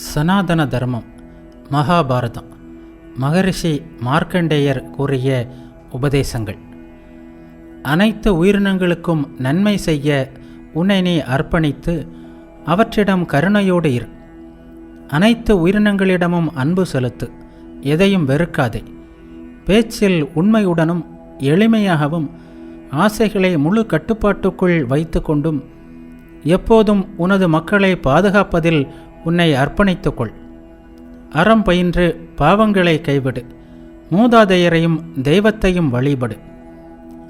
சனாதன தர்மம் மகாபாரதம். மகரிஷி மார்க்கண்டேயர் கூறிய உபதேசங்கள். அனைத்து உயிரினங்களுக்கும் நன்மை செய்ய உன்னை நீ அர்ப்பணித்து அவற்றிடம் கருணையோடு இரு. அனைத்து உயிரினங்களிடமும் அன்பு செலுத்து எதையும் வெறுக்காதே. பேச்சில் உண்மையுடனும் எளிமையாகவும் ஆசைகளை முழு கட்டுப்பாட்டுக்குள் வைத்து கொண்டும் எப்போதும் உனது மக்களை பாதுகாப்பதில் உன்னை அர்ப்பணித்துக்கொள். அறம் பயின்று பாவங்களை கைவிடு. மூதாதையரையும் தெய்வத்தையும் வழிபடு.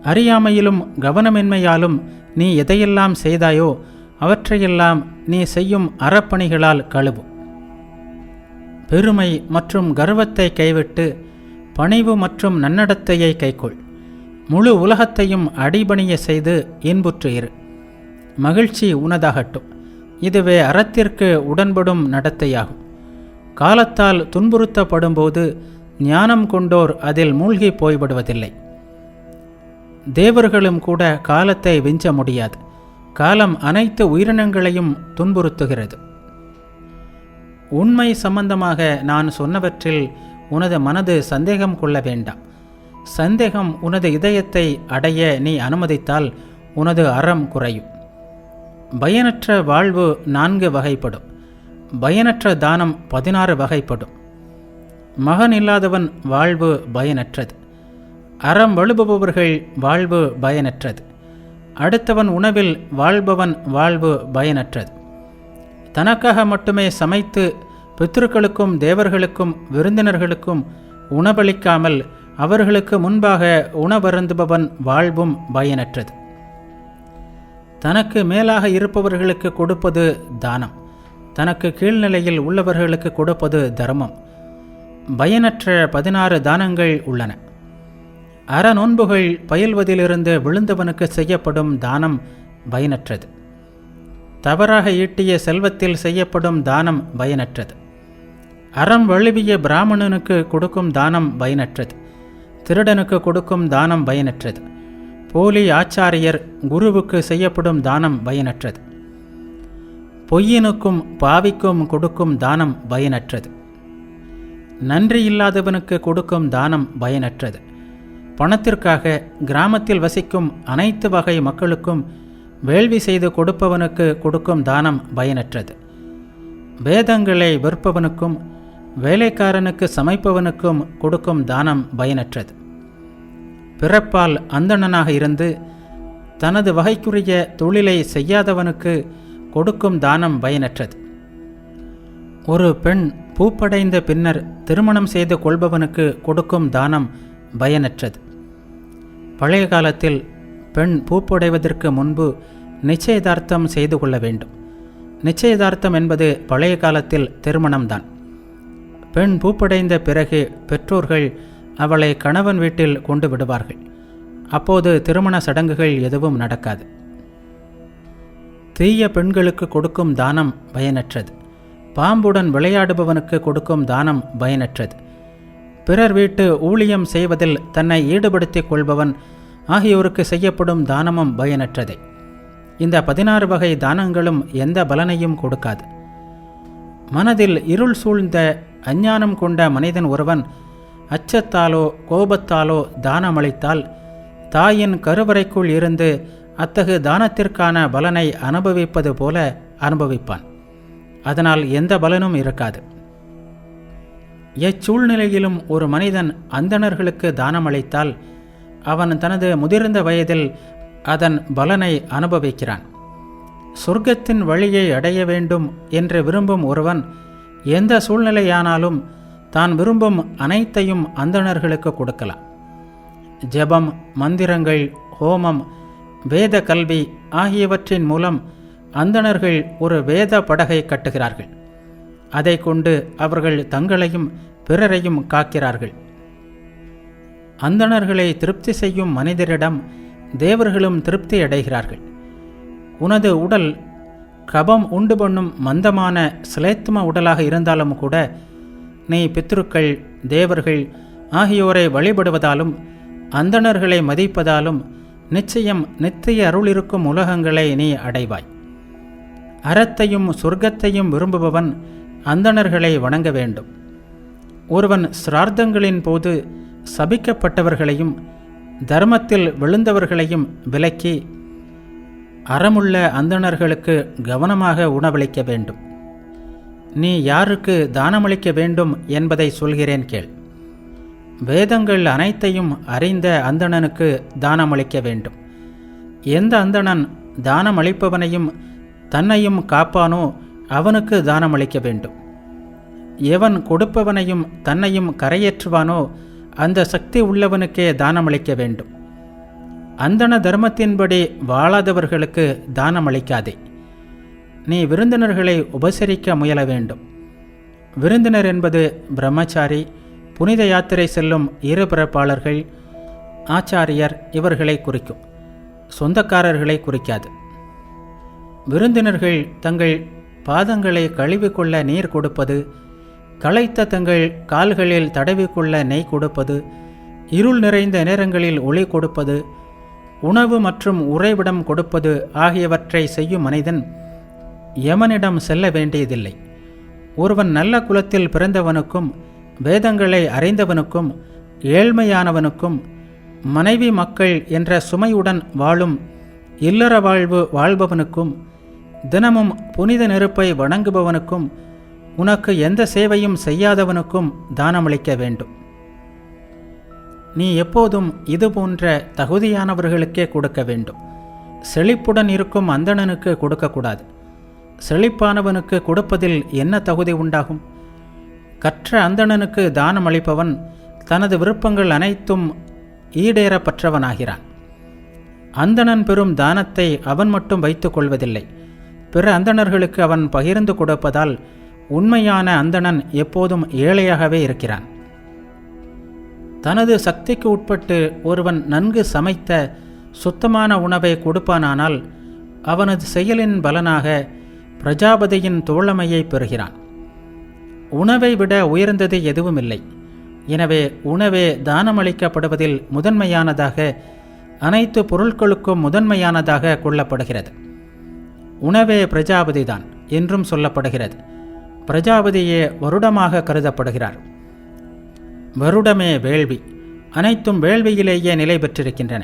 அறியாமையிலும் கவனமின்மையாலும் நீ எதையெல்லாம் செய்தாயோ அவற்றையெல்லாம் நீ செய்யும் அறப்பணிகளால் கழுவு. பெருமை மற்றும் கர்வத்தை கைவிட்டு பணிவு மற்றும் நன்னடத்தையை கைக்கொள். முழு உலகத்தையும் அடிபணிய செய்து இன்புற்று இரு. மகிழ்ச்சி உனதாகட்டும். இதுவே அறத்திற்கு உடன்படும் நடத்தையாகும். காலத்தால் துன்புறுத்தப்படும்போது ஞானம் கொண்டோர் அதில் மூழ்கி போய்விடுவதில்லை. தேவர்களும் கூட காலத்தை விஞ்ச முடியாது. காலம் அனைத்து உயிரினங்களையும் துன்புறுத்துகிறது. உண்மை சம்பந்தமாக நான் சொன்னவற்றில் உனது மனது சந்தேகம் கொள்ள வேண்டாம். சந்தேகம் உனது இதயத்தை அடைய நீ அனுமதித்தால் உனது அறம் குறையும். பயனற்ற வாழ்வு நான்கு வகைப்படும். பயனற்ற தானம் பதினாறு வகைப்படும். மகன் இல்லாதவன் வாழ்வு பயனற்றது. அறம் வழுபவர்கள் வாழ்வு பயனற்றது. அடுத்தவன் உணவில் வாழ்பவன் வாழ்வு பயனற்றது. தனக்காக மட்டுமே சமைத்து பித்ருக்களுக்கும் தேவர்களுக்கும் விருந்தினர்களுக்கும் உணவளிக்காமல் அவர்களுக்கு முன்பாக உணவருந்துபவன் வாழ்வும் பயனற்றது. தனக்கு மேலாக இருப்பவர்களுக்கு கொடுப்பது தானம். தனக்கு கீழ்நிலையில் உள்ளவர்களுக்கு கொடுப்பது தர்மம். பயனற்ற பதினாறு தானங்கள் உள்ளன. அறநோன்புகள் பயில்வதிலிருந்து விழுந்தவனுக்கு செய்யப்படும் தானம் பயனற்றது. தவறாக ஈட்டிய செல்வத்தில் செய்யப்படும் தானம் பயனற்றது. அறம் வழுவிய பிராமணனுக்கு கொடுக்கும் தானம் பயனற்றது. திருடனுக்கு கொடுக்கும் தானம் பயனற்றது. போலி ஆச்சாரியர் குருவுக்கு செய்யப்படும் தானம் பயனற்றது. பொய்யனுக்கும் பாவிக்கும் கொடுக்கும் தானம் பயனற்றது. நன்றியில்லாதவனுக்கு கொடுக்கும் தானம் பயனற்றது. பணத்திற்காக கிராமத்தில் வசிக்கும் அனைத்து வகை மக்களுக்கும் வேள்வி செய்து கொடுப்பவனுக்கு கொடுக்கும் தானம் பயனற்றது. வேதங்களை விற்பவனுக்கும் வேலைக்காரனுக்கு சமைப்பவனுக்கும் கொடுக்கும் தானம் பயனற்றது. பிறப்பால் அந்தணனாக இருந்து தனது வகைக்குரிய தொழிலை செய்யாதவனுக்கு கொடுக்கும் தானம் பயனற்றது. ஒரு பெண் பூப்படைந்த பின்னர் திருமணம் செய்து கொள்பவனுக்கு கொடுக்கும் தானம் பயனற்றது. பழைய காலத்தில் பெண் பூப்படைவதற்கு முன்பு நிச்சயதார்த்தம் செய்து கொள்ள வேண்டும். நிச்சயதார்த்தம் என்பது பழைய காலத்தில் திருமணம்தான். பெண் பூப்படைந்த பிறகு பெற்றோர்கள் அவளை கணவன் வீட்டில் கொண்டு விடுவார்கள். அப்போது திருமண சடங்குகள் எதுவும் நடக்காது. தீய பெண்களுக்கு கொடுக்கும் தானம் பயனற்றது. பாம்புடன் விளையாடுபவனுக்கு கொடுக்கும் தானம் பயனற்றது. பிறர் வீட்டு ஊழியம் செய்வதில் தன்னை ஈடுபடுத்திக் கொள்பவன் ஆகியோருக்கு செய்யப்படும் தானமும் பயனற்றதே. இந்த பதினாறு வகை தானங்களும் எந்த பலனையும் கொடுக்காது. மனதில் இருள் சூழ்ந்த அஞ்ஞானம் கொண்ட மனிதன் ஒருவன் அச்சத்தாலோ கோபத்தாலோ தானமளித்தால் தாயின் கருவறைக்குள் இருந்து அத்தகு தானத்திற்கான பலனை அனுபவிப்பது போல அனுபவிப்பான். அதனால் எந்த பலனும் இருக்காது. எச்சூழ்நிலையிலும் ஒரு மனிதன் அந்தணர்களுக்கு தானமளித்தால் அவன் தனது முதிர்ந்த வயதில் அதன் பலனை அனுபவிக்கிறான். சொர்க்கத்தின் வழியை அடைய வேண்டும் என்று விரும்பும் ஒருவன் எந்த சூழ்நிலையானாலும் தான் விரும்பும் அனைத்தையும் அந்தணர்களுக்கு கொடுக்கலாம். ஜெபம் மந்திரங்கள் ஹோமம் வேத கல்வி ஆகியவற்றின் மூலம் அந்தணர்கள் ஒரு வேத படகை கட்டுகிறார்கள். அதை கொண்டு அவர்கள் தங்களையும் பிறரையும் காக்கிறார்கள். அந்தணர்களை திருப்தி செய்யும் மனிதரிடம் தேவர்களும் திருப்தி அடைகிறார்கள். உனது உடல் கபம் உண்டு பண்ணும் மந்தமான சிலேத்தும உடலாக இருந்தாலும் கூட நீ பித்ருக்கள் தேவர்கள் ஆகியோரை வழிபடுவதாலும் அந்தணர்களை மதிப்பதாலும் நிச்சயம் நித்திய அருளிருக்கும் உலகங்களை நீ அடைவாய். அறத்தையும் சொர்க்கத்தையும் விரும்புபவன் அந்தணர்களை வணங்க வேண்டும். ஒருவன் சிரார்த்தங்களின் போது சபிக்கப்பட்டவர்களையும் தர்மத்தில் விழுந்தவர்களையும் விலக்கி அறமுள்ள அந்தணர்களுக்கு கவனமாக உணவளிக்க வேண்டும். நீ யாருக்கு தானமளிக்க வேண்டும் என்பதை சொல்கிறேன் கேள். வேதங்கள் அனைத்தையும் அறிந்த அந்தணனுக்கு தானமளிக்க வேண்டும். எந்த அந்தணன் தானமளிப்பவனையும் தன்னையும் காப்பானோ அவனுக்கு தானமளிக்க வேண்டும். எவன் கொடுப்பவனையும் தன்னையும் கரையேற்றுவானோ அந்த சக்தி உள்ளவனுக்கே தானமளிக்க வேண்டும். அந்தண தர்மத்தின்படி வாழாதவர்களுக்கு தானமளிக்காதே. நீ விருந்தினர்களை உபசரிக்க முயல வேண்டும். விருந்தினர் என்பது பிரம்மச்சாரி புனித யாத்திரை செல்லும் இரு பிறப்பாளர்கள் ஆச்சாரியர் இவர்களை குறிக்கும் சொந்தக்காரர்களை குறிக்காது. விருந்தினர்கள் தங்கள் பாதங்களை கழுவிக்கொள்ள நீர் கொடுப்பது களைத்த தங்கள் கால்களில் தடவிக்கொள்ள நெய் கொடுப்பது இருள் நிறைந்த நேரங்களில் ஒளி கொடுப்பது உணவு மற்றும் உறைவிடம் கொடுப்பது ஆகியவற்றை செய்யும் மனிதன் யமனிடம் செல்ல வேண்டியதில்லை. ஒருவன் நல்ல குலத்தில் பிறந்தவனுக்கும் வேதங்களை அறிந்தவனுக்கும் ஏழ்மையானவனுக்கும் மனைவி மக்கள் என்ற சுமையுடன் வாழும் இல்லற வாழ்வு வாழ்பவனுக்கும் தினமும் புனித நெருப்பை வணங்குபவனுக்கும் உனக்கு எந்த சேவையும் செய்யாதவனுக்கும் தானமளிக்க வேண்டும். நீ எப்போதும் இது போன்ற தகுதியானவர்களுக்கே கொடுக்க வேண்டும். செழிப்புடன் இருக்கும் அந்தணனுக்கு கொடுக்கக்கூடாது. செழிப்பானவனுக்கு கொடுப்பதில் என்ன தகுதி உண்டாகும்? கற்ற அந்தணனுக்கு தானம் அளிப்பவன் தனது விருப்பங்கள் அனைத்தும் ஈடேறப்பற்றவனாகிறான். அந்தணன் பெறும் தானத்தை அவன் மட்டும் வைத்துக் கொள்வதில்லை. பிற அந்தணர்களுக்கு அவன் பகிர்ந்து கொடுப்பதால் உண்மையான அந்தணன் எப்போதும் ஏழையாகவே இருக்கிறான். தனது சக்திக்கு உட்பட்டு ஒருவன் நன்கு சமைத்த சுத்தமான உணவை கொடுப்பானானால் அவனது செயலின் பலனாக பிரஜாபதியின் தோழமையை பெறுகிறான். உணவை விட உயர்ந்தது எதுவும் இல்லை எனவே உணவே தானமளிக்கப்படுவதில் முதன்மையானதாக அனைத்து பொருட்களுக்கும் முதன்மையானதாக கொள்ளப்படுகிறது. உணவே பிரஜாபதிதான் என்றும் சொல்லப்படுகிறது. பிரஜாபதியே வருடமாக கருதப்படுகிறார். வருடமே வேள்வி. அனைத்தும் வேள்வியிலேயே நிலை பெற்றிருக்கின்றன.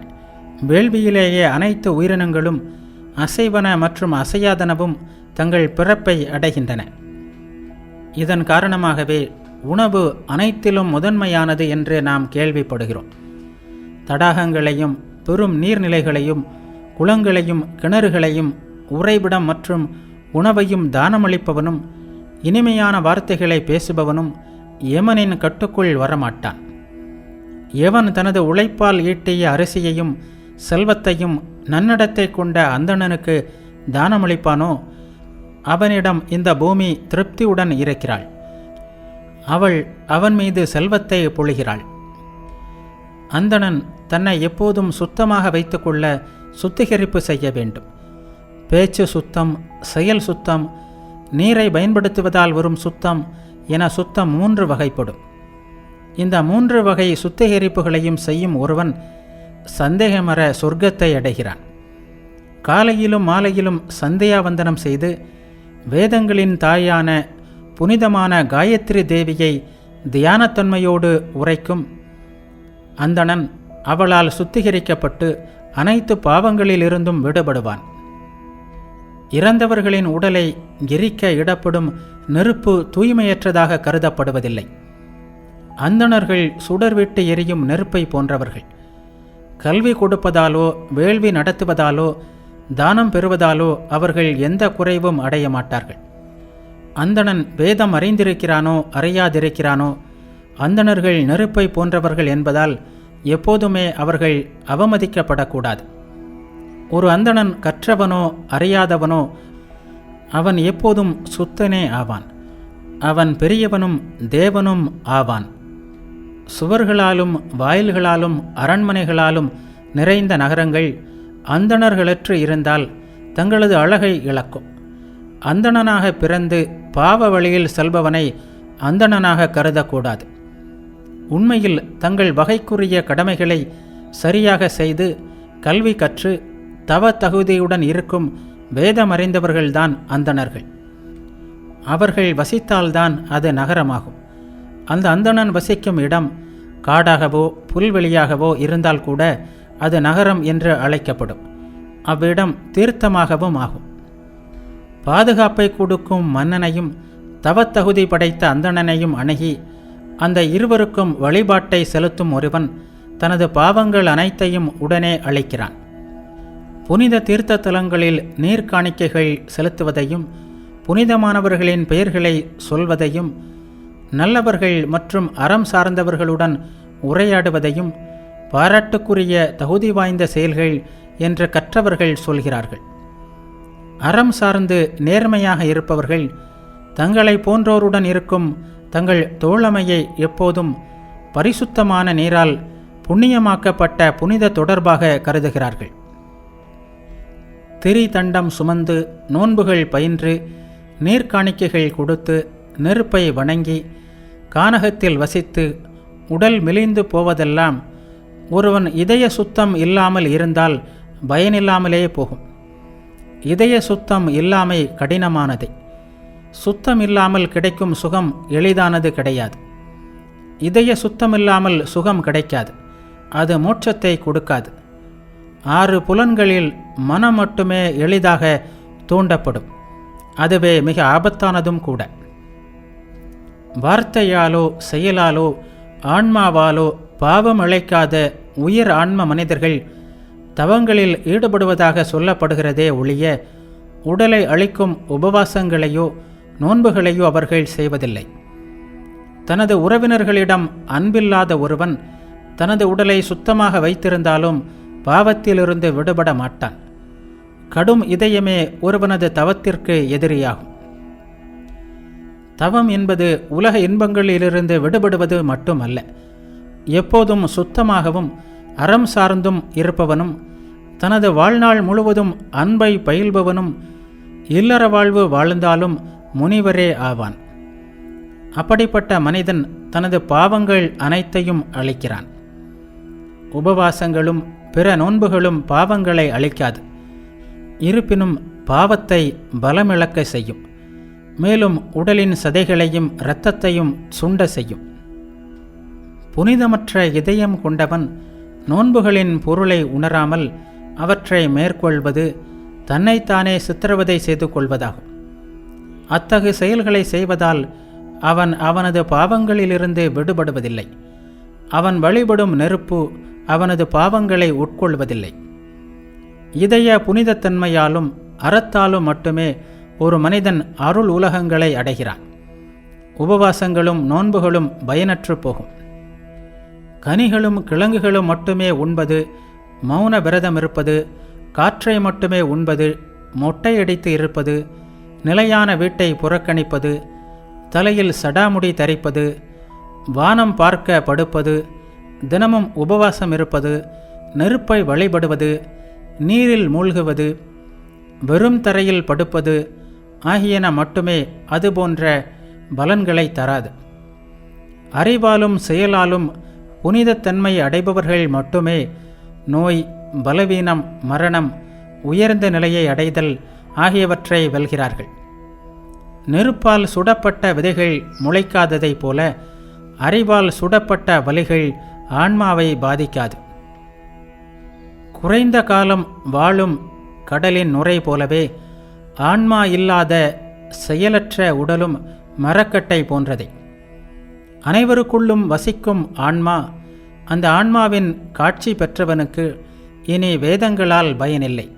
வேள்வியிலேயே அனைத்து உயிரினங்களும் அசைவன மற்றும் அசையாதனவும் தங்கள் பிறப்பை அடைகின்றன. இதன் காரணமாகவே உணவு அனைத்திலும் முதன்மையானது என்று நாம் கேள்விப்படுகிறோம். தடாகங்களையும் பெரும் நீர்நிலைகளையும் குளங்களையும் கிணறுகளையும் உறைவிடம் மற்றும் உணவையும் தானமளிப்பவனும் இனிமையான வார்த்தைகளை பேசுபவனும் எமனின் கட்டுக்குள் வரமாட்டான். எவன் தனது உழைப்பால் ஈட்டிய அரிசியையும் செல்வத்தையும் நன்னடத்தை கொண்ட அந்தணனுக்கு தானமளிப்பானோ? அவனிடம் இந்த பூமி திருப்தியுடன் இருக்கிறாள். அவள் அவன் மீது செல்வத்தை பொழிகிறாள். அந்தணன் தன்னை எப்போதும் சுத்தமாக வைத்துக்கொள்ள சுத்திகரிப்பு செய்ய வேண்டும். பேச்சு சுத்தம் செயல் சுத்தம் நீரை பயன்படுத்துவதால் வரும் சுத்தம் என சுத்தம் மூன்று வகைப்படும். இந்த மூன்று வகை சுத்திகரிப்புகளையும் செய்யும் ஒருவன் சந்தேகமற சொர்க்கத்தை அடைகிறான். காலையிலும் மாலையிலும் சந்தியாவந்தனம் செய்து வேதங்களின் தாயான புனிதமான காயத்ரி தேவியை தியானத்தன்மையோடு உரைக்கும். அந்தணன் அவளால் சுத்திகரிக்கப்பட்டு அனைத்து பாவங்களிலிருந்தும் விடுபடுவான். இறந்தவர்களின் உடலை எரிக்க இடப்படும் நெருப்பு தூய்மையற்றதாக கருதப்படுவதில்லை. அந்தணர்கள் சுடர்விட்டு எரியும் நெருப்பை போன்றவர்கள். கல்வி கொடுப்பதாலோ வேள்வி நடத்துவதாலோ தானம் பெறுவதாலோ அவர்கள் எந்த குறைவும் அடைய மாட்டார்கள். அந்தணன் வேதம் அறிந்திருக்கிறானோ அறியாதிருக்கிறானோ அந்தணர்கள் நெருப்பை போன்றவர்கள் என்பதால் எப்போதுமே அவர்கள் அவமதிக்கப்படக்கூடாது. ஒரு அந்தணன் கற்றவனோ அறியாதவனோ அவன் எப்போதும் சுத்தனே ஆவான். அவன் பெரியவனும் தேவனும் ஆவான். சுவர்களாலும் வாயில்களாலும் அரண்மனைகளாலும் நிறைந்த நகரங்கள் அந்தணர்களற்று இருந்தால் தங்களது அழகை இழக்கும். அந்தணனாக பிறந்து பாவ வழியில் செல்பவனை அந்தணனாக கருதக்கூடாது. உண்மையில் தங்கள் வகைக்குரிய கடமைகளை சரியாக செய்து கல்வி கற்று தவ தகுதியுடன் இருக்கும் வேதமறிந்தவர்கள்தான் அந்தணர்கள். அவர்கள் வசித்தால்தான் அது நகரமாகும். அந்த அந்தணன் வசிக்கும் இடம் காடாகவோ புல்வெளியாகவோ இருந்தால் கூட அது நகரம் என்று அழைக்கப்படும். அவ்விடம் தீர்த்தமாகவும் ஆகும். பாதுகாப்பை கொடுக்கும் மன்னனையும் தவத்தகுதி படைத்த அந்தணனையும் அணுகி அந்த இருவருக்கும் வழிபாட்டை செலுத்தும் ஒருவன் தனது பாவங்கள் அனைத்தையும் உடனே அழைக்கிறான் புனித தீர்த்த தலங்களில் நீர்க்காணிக்கைகள் செலுத்துவதையும் புனிதமானவர்களின் பெயர்களை சொல்வதையும் நல்லவர்கள் மற்றும் அறம் சார்ந்தவர்களுடன் உரையாடுவதையும் பாராட்டுக்குரிய தகுதி வாய்ந்த செயல்கள் என்று கற்றவர்கள் சொல்கிறார்கள். அறம் சார்ந்து நேர்மையாக இருப்பவர்கள் தங்களை போன்றோருடன் இருக்கும் தங்கள் தோழமையை எப்போதும் பரிசுத்தமான நீரால் புண்ணியமாக்கப்பட்ட புனித தொடர்பாக கருதுகிறார்கள். திரி தண்டம் சுமந்து நோன்புகள் பயின்று நீர்க்காணிக்கைகள் கொடுத்து நெருப்பை வணங்கி கானகத்தில் வசித்து உடல் மெலிந்து போவதெல்லாம் ஒருவன் இதய சுத்தம் இல்லாமல் இருந்தால் பயனில்லாமலே போகும். இதய சுத்தம் இல்லாமை கடினமானதே. சுத்தம் இல்லாமல் கிடைக்கும் சுகம் எளிதானது கிடையாது. இதய சுத்தமில்லாமல் சுகம் கிடைக்காது. அது மோட்சத்தை கொடுக்காது. ஆறு புலன்களில் மனம் மட்டுமே எளிதாக தூண்டப்படும். அதுவே மிக ஆபத்தானதும் கூட. வார்த்தையாலோ செயலாலோ ஆன்மாவாலோ பாவம் இழைக்காத உயர் ஆன்ம மனிதர்கள் தவங்களில் ஈடுபடுவதாக சொல்லப்படுகிறதே ஒழிய உடலை அழிக்கும் உபவாசங்களையோ நோன்புகளையோ அவர்கள் செய்வதில்லை. தனது உறவினர்களிடம் அன்பில்லாத ஒருவன் தனது உடலை சுத்தமாக வைத்திருந்தாலும் பாவத்திலிருந்து விடுபட மாட்டான். கடும் இதயமே ஒருவனது தவத்திற்கு எதிரியாகும். தவம் என்பது உலக இன்பங்களிலிருந்து விடுபடுவது மட்டுமல்ல. எப்போதும் சுத்தமாகவும் அறம் சார்ந்தும் இருப்பவனும் தனது வாழ்நாள் முழுவதும் அன்பை பயில்பவனும் இல்லற வாழ்வு வாழ்ந்தாலும் முனிவரே ஆவான். அப்படிப்பட்ட மனிதன் தனது பாவங்கள் அனைத்தையும் அழிக்கிறான். உபவாசங்களும் பிற நோன்புகளும் பாவங்களை அழிக்காது. இருப்பினும் பாவத்தை பலமிழக்க செய்யும். மேலும் உடலின் சதைகளையும் இரத்தத்தையும் சுண்ட செய்யும். புனிதமற்ற இதயம் கொண்டவன் நோன்புகளின் பொருளை உணராமல் அவற்றை மேற்கொள்வது தன்னைத்தானே சித்திரவதை செய்து கொள்வதாகும். அத்தகு செயல்களை செய்வதால் அவன் அவனது பாவங்களிலிருந்து விடுபடுவதில்லை. அவன் வழிபடும் நெருப்பு அவனது பாவங்களை உட்கொள்வதில்லை. இதய புனிதத்தன்மையாலும் அறத்தாலும் மட்டுமே ஒரு மனிதன் அருள் உலகங்களை அடைகிறான். உபவாசங்களும் நோன்புகளும் பயனற்று போகும். கனிகளும் கிழங்குகளும் மட்டுமே உண்பது மௌன விரதம் இருப்பது காற்றை மட்டுமே உண்பது மொட்டையடித்து இருப்பது நிலையான வீட்டை புறக்கணிப்பது தலையில் சடாமுடி தரிப்பது வானம் பார்க்க படுப்பது தினமும் உபவாசம் இருப்பது நெருப்பை வழிபடுவது நீரில் மூழ்குவது வெறும் தரையில் படுப்பது ஆகியன மட்டுமே அதுபோன்ற பலன்களை தராது. அறிவாலும் செயலாலும் புனிதத்தன்மை அடைபவர்கள் மட்டுமே நோய் பலவீனம் மரணம் உயர்ந்த நிலையை அடைதல் ஆகியவற்றை வெல்கிறார்கள். நெருப்பால் சுடப்பட்ட விதைகள் முளைக்காததைப் போல அறிவால் சுடப்பட்ட வலிகள் ஆன்மாவை பாதிக்காது. குறைந்த காலம் வாழும் கடலின் நுரை போலவே ஆன்மா இல்லாத செயலற்ற உடலும் மரக்கட்டை போன்றதே. அனைவருக்குள்ளும் வசிக்கும் ஆன்மா அந்த ஆன்மாவின் காட்சி பெற்றவனுக்கு இனி வேதங்களால் பயனில்லை.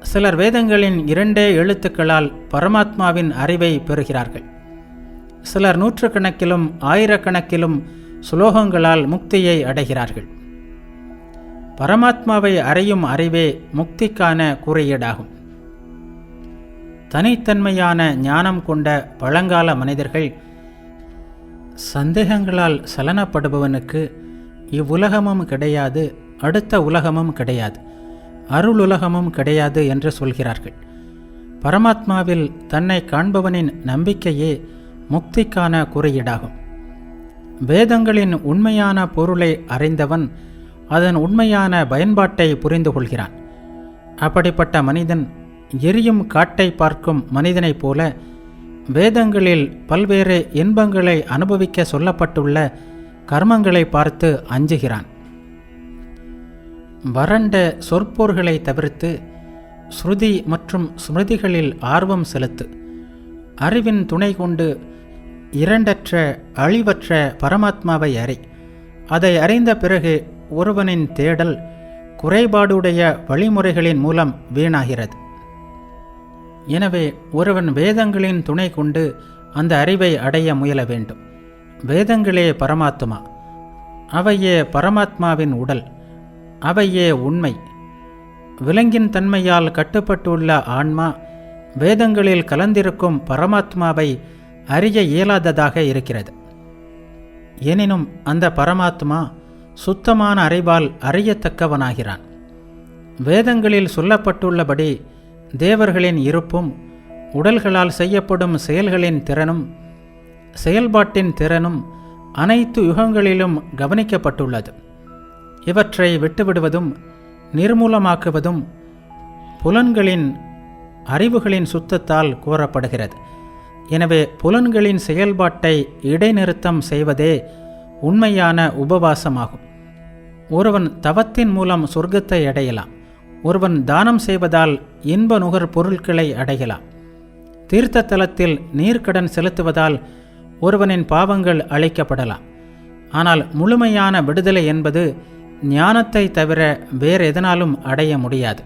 சிலர் வேதங்களின் இரண்டே எழுத்துக்களால் பரமாத்மாவின் அறிவை பெறுகிறார்கள். சிலர் நூற்றுக்கணக்கிலும் ஆயிரக்கணக்கிலும் சுலோகங்களால் முக்தியை அடைகிறார்கள். பரமாத்மாவை அறியும் அறிவே முக்திக்கான குறியீடாகும். தனித்தன்மையான ஞானம் கொண்ட பழங்கால மனிதர்கள் சந்தேகங்களால் சலனப்படுபவனுக்கு இவ்வுலகமும் கிடையாது அடுத்த உலகமும் கிடையாது அருள் உலகமும் கிடையாது என்று சொல்கிறார்கள். பரமாத்மாவில் தன்னை காண்பவனின் நம்பிக்கையே முக்திக்கான குறியீடாகும். வேதங்களின் உண்மையான பொருளை அறிந்தவன் அதன் உண்மையான பயன்பாட்டை புரிந்து கொள்கிறான். அப்படிப்பட்ட மனிதன் எரியும் காட்டை பார்க்கும் மனிதனைப் போல வேதங்களில் பல்வேறு இன்பங்களை அனுபவிக்க சொல்லப்பட்டுள்ள கர்மங்களை பார்த்து அஞ்சுகிறான். வறண்ட சொற்போர்களை தவிர்த்து ஸ்ருதி மற்றும் ஸ்மிருதிகளில் ஆர்வம் செலுத்து. அறிவின் துணை கொண்டு இரண்டற்ற அழிவற்ற பரமாத்மாவை அறி. அதை அறிந்த பிறகு ஒருவனின் தேடல் குறைபாடுடைய வழிமுறைகளின் மூலம் வீணாகிறது. எனவே ஒருவன் வேதங்களின் துணை கொண்டு அந்த அறிவை அடைய முயல வேண்டும். வேதங்களே பரமாத்மா. அவையே பரமாத்மாவின் உடல். அவையே உண்மை. விலங்கின் தன்மையால் கட்டுப்பட்டுள்ள ஆன்மா வேதங்களில் கலந்திருக்கும் பரமாத்மாவை அறிய இயலாததாக இருக்கிறது. எனினும் அந்த பரமாத்மா சுத்தமான அறிவால் அறியத்தக்கவனாகிறான். வேதங்களில் சொல்லப்பட்டுள்ளபடி தேவர்களின் இருப்பும் உடல்களால் செய்யப்படும் செயல்களின் திறனும் செயல்பாட்டின் திறனும் அனைத்து யுகங்களிலும் கவனிக்கப்பட்டுள்ளது. இவற்றை விட்டுவிடுவதும் நிர்மூலமாக்குவதும் புலன்களின் அறிவுகளின் சுத்தத்தால் கூறப்படுகிறது. எனவே புலன்களின் செயல்பாட்டை இடைநிறுத்தம் செய்வதே உண்மையான உபவாசமாகும். ஒருவன் தவத்தின் மூலம் சொர்க்கத்தை அடையலாம். ஒருவன் தானம் செய்வதால் இன்ப நுகர் பொருட்களை அடையலாம். தீர்த்த தலத்தில் நீர்க்கடன் செலுத்துவதால் ஒருவனின் பாவங்கள் அழிக்கப்படலாம். ஆனால் முழுமையான விடுதலை என்பது ஞானத்தை தவிர வேறு எதனாலும் அடைய முடியாது.